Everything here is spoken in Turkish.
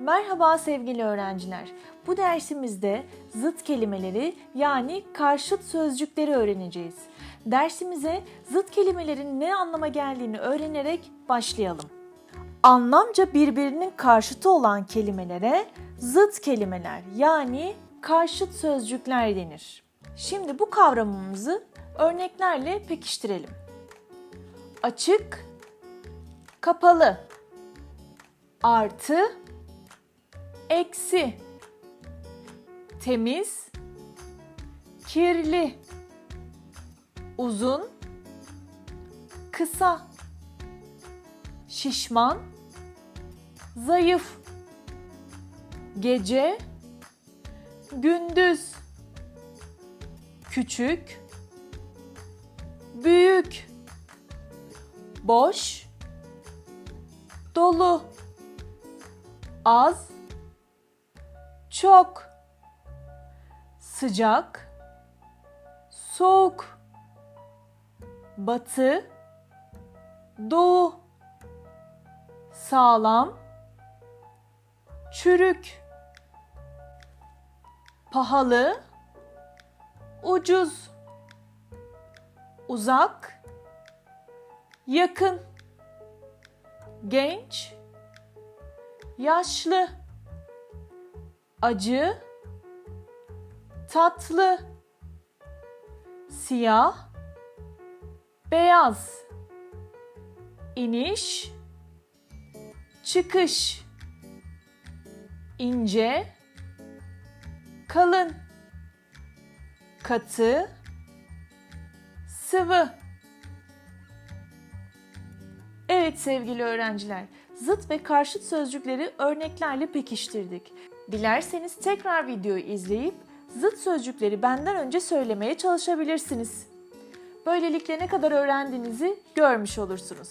Merhaba sevgili öğrenciler. Bu dersimizde zıt kelimeleri yani karşıt sözcükleri öğreneceğiz. Dersimize zıt kelimelerin ne anlama geldiğini öğrenerek başlayalım. Anlamca birbirinin karşıtı olan kelimelere zıt kelimeler yani karşıt sözcükler denir. Şimdi bu kavramımızı örneklerle pekiştirelim. Açık, kapalı, artı, eksi, temiz, kirli, uzun, kısa, şişman, zayıf, gece, gündüz, küçük, büyük, boş, dolu, az, çok, sıcak, soğuk, batı, doğu, sağlam, çürük, pahalı, ucuz, uzak, yakın, genç, yaşlı, acı, tatlı, siyah, beyaz, iniş, çıkış, ince, kalın, katı, sıvı. Evet sevgili öğrenciler, zıt ve karşıt sözcükleri örneklerle pekiştirdik. Dilerseniz tekrar videoyu izleyip zıt sözcükleri benden önce söylemeye çalışabilirsiniz. Böylelikle ne kadar öğrendiğinizi görmüş olursunuz.